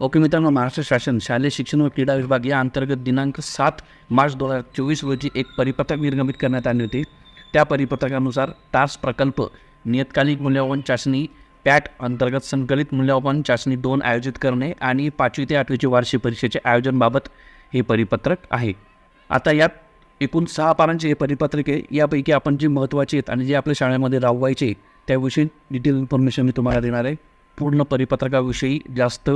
Okay मित्रांनो महाराष्ट्र शासन शालेय शिक्षण व क्रीडा विभाग या अंतर्गत दिनांक सात मार्च दोन हजार चोवीस रोजी एक परिपत्रक निर्गमित करण्यात आले होते. त्या परिपत्रकानुसार तास प्रकल्प नियतकालिक मूल्यवान चाचणी पॅट अंतर्गत संकलित मूल्यवान चाचणी दोन आयोजित करणे आणि पाचवी ते आठवीची वार्षिक परीक्षेचे आयोजनबाबत हे परिपत्रक आहे. आता यात एकूण सहा पानांचे हे परिपत्रक आहे. यापैकी आपण जे महत्त्वाचे आहेत आणि जे आपल्या शाळेमध्ये राबवायचे त्याविषयी डिटेल इन्फॉर्मेशन मी तुम्हाला देणार आहे. पूर्ण परिपत्रकाविषयी जास्त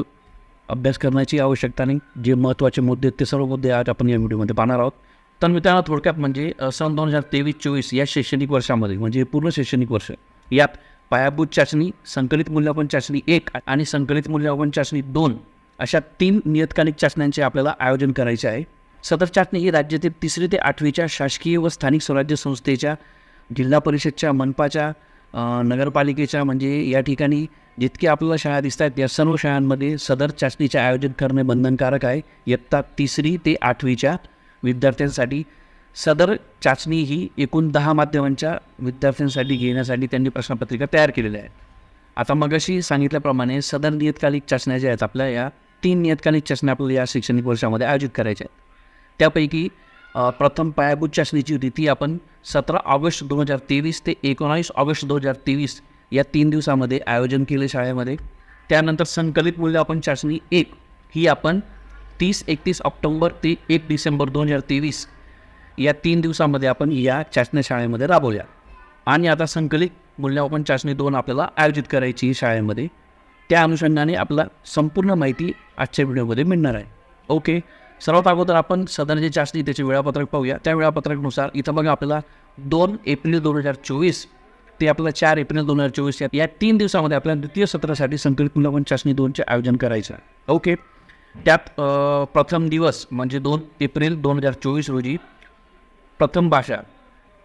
अभ्यास करण्याची आवश्यकता नाही. जे महत्त्वाचे मुद्दे आहेत ते सर्व मुद्दे आज आपण या व्हिडिओमध्ये पाहणार आहोत. तर मित्रांनो थोडक्यात म्हणजे सन दोन हजार तेवीस चोवीस या शैक्षणिक वर्षामध्ये म्हणजे पूर्ण शैक्षणिक वर्ष यात पायाभूत चाचणी संकलित मूल्यांकन चाचणी एक आणि संकलित मूल्यमापन चाचणी दोन अशा तीन नियतकालिक चाचण्यांचे आपल्याला आयोजन करायचे आहे. सदर चाचणी ही राज्यातील तिसरी ते आठवीच्या शासकीय व स्थानिक स्वराज्य संस्थेच्या जिल्हा परिषदच्या मनपाच्या नगरपालिकेच्या म्हणजे या ठिकाणी जितके आपल्याला शाळा दिसत आहेत या सर्व शाळांमध्ये सदर चाचणीचे आयोजन करणे बंधनकारक आहे. इयत्ता तिसरी ते आठवीच्या विद्यार्थ्यांसाठी सदर चाचणी ही एकूण दहा माध्यमांच्या विद्यार्थ्यांसाठी घेण्यासाठी त्यांनी प्रश्नपत्रिका तयार केलेल्या आहेत. आता मगाशी सांगितल्याप्रमाणे सदर नियतकालिक चाचण्या ज्या आहेत आपल्या या तीन नियतकालिक चाचण्या आपल्याला या शैक्षणिक वर्षामध्ये आयोजित करायच्या आहेत. त्यापैकी प्रथम पायाभूत चाचणीची होती ती आपण सतरा ऑगस्ट दोन हजार तेवीस ते एकोणावीस ऑगस्ट दोन हजार तेवीस या तीन दिवसामध्ये आयोजन केले शाळेमध्ये. त्यानंतर संकलित मूल्यमापन चाचणी एक ही आपण तीस एकतीस ऑक्टोंबर ते एक डिसेंबर दोन हजार तेवीस या तीन दिवसामध्ये आपण या चाचण्या शाळेमध्ये राबवल्या. आणि आता संकलित मूल्यमापन चाचणी दोन आपल्याला आयोजित करायची शाळेमध्ये. त्या अनुषंगाने आपला संपूर्ण माहिती आजच्या व्हिडिओमध्ये मिळणार आहे. ओके? सर्वात अगोदर आपण सदर चाचणी त्याचे वेळापत्रक पाहूया. त्या वेळापत्रकानुसार इथं बघा आपल्याला दोन एप्रिल दोन हजार चोवीस ते आपल्याला चार एप्रिल दोन हजार चोवीस या या तीन दिवसामध्ये आपल्याला द्वितीय सत्रासाठी संकलित मूल्यमापन चाचणी दोनचे आयोजन करायचं आहे. ओके. त्यात प्रथम दिवस म्हणजे दोन एप्रिल दोन हजार चोवीस रोजी प्रथम भाषा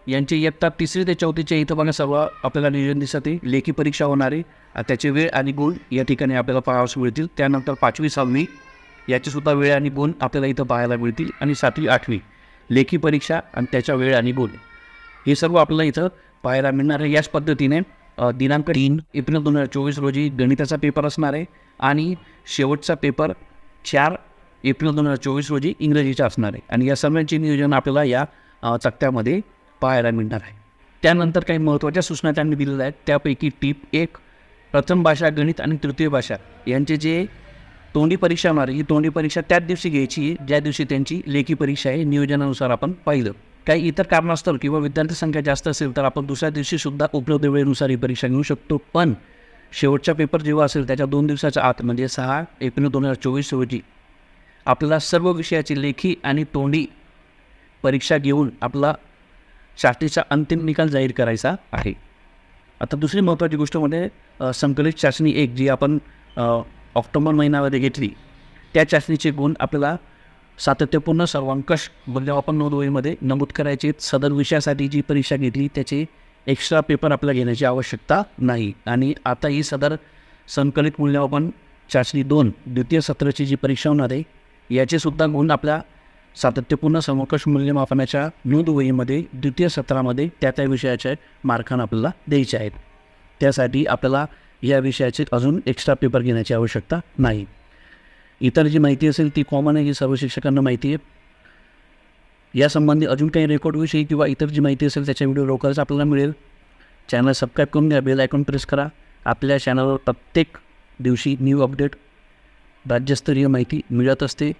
यांची इयत्ता तिसरी ते चौथीच्या इथं बघा सर्व आपल्याला नियोजन दिसत आहे. लेखी परीक्षा होणारे त्याचे वेळ आणि गुण या ठिकाणी आपल्याला पाहावस मिळतील. त्यानंतर पाचवी सहावी याचीसुद्धा वेळ आणि गुण आपल्याला इथं पाहायला मिळतील. आणि सातवी आठवी लेखी परीक्षा आणि त्याच्या वेळ आणि गुण हे सर्व आपल्याला इथं पाहायला मिळणार आहे. याच पद्धतीने दिनांक तीन एप्रिल दोन हजार चोवीस रोजी गणिताचा पेपर असणार आहे आणि शेवटचा पेपर चार एप्रिल दोन हजार चोवीस रोजी इंग्रजीचा असणार आहे. आणि या सर्वांचे नियोजन आपल्याला या चकत्यामध्ये पाहायला मिळणार आहे. त्यानंतर काही महत्त्वाच्या सूचना त्यांनी दिलेल्या आहेत. त्यापैकी टीप एक प्रथम भाषा गणित आणि तृतीय भाषा यांचे जे तोंडी परीक्षा होणार ही तोंडी परीक्षा त्याच दिवशी घ्यायची ज्या दिवशी त्यांची लेखी परीक्षा आहे नियोजनानुसार आपण पाहिलं. काही इतर कारणास्तव किंवा विद्यार्थी संख्या जास्त असेल तर आपण दुसऱ्या दिवशी सुद्धा उपलब्ध वेळेनुसार ही परीक्षा घेऊ शकतो. पण शेवटचा पेपर जेव्हा असेल त्याच्या दोन दिवसाच्या आत म्हणजे सहा एप्रिल दोन हजार चोवीस रोजी आपल्याला सर्व विषयाची लेखी आणि तोंडी परीक्षा घेऊन आपला शास्त्रीचा अंतिम निकाल जाहीर करायचा आहे. आता दुसरी महत्त्वाची गोष्ट म्हणजे संकलित चाचणी एक जी आपण ऑक्टोबर महिन्यामध्ये घेतली त्या चाचणीचे गुण आपल्याला सातत्यपूर्ण सर्वांकष मूल्यमापन नोंदवहीमध्ये नमूद करायचे सदर विषयासाठी जी परीक्षा घेतली त्याचे एक्स्ट्रा पेपर आपल्याला घेण्याची आवश्यकता नाही. आणि आता ही सदर संकलित मूल्यमापन चाचणी दोन द्वितीय सत्राची जी परीक्षा होणार आहे याचेसुद्धा गुण आपल्या सातत्यपूर्ण समकक्ष मूल्यमापनाच्या नोंदवहीमध्ये द्वितीय सत्रामध्ये त्या त्या विषयाच्या मार्कांना आपल्याला द्यायचे आहेत. त्यासाठी आपल्याला या विषयाचे अजून एक्स्ट्रा पेपर घेण्याची आवश्यकता नाही. इतर जी माहिती असेल ती कॉमन आहे ही सर्व शिक्षकांना माहिती आहे. यासंबंधी अजून काही रेकॉर्डविषयी किंवा इतर जी माहिती असेल त्याच्या व्हिडिओ लवकरच आपल्याला मिळेल. चॅनल सबस्क्राईब करून घ्या बेल आयकॉन प्रेस करा. आपल्या चॅनलवर प्रत्येक दिवशी न्यू अपडेट राज्यस्तरीय माहिती मिळत असते.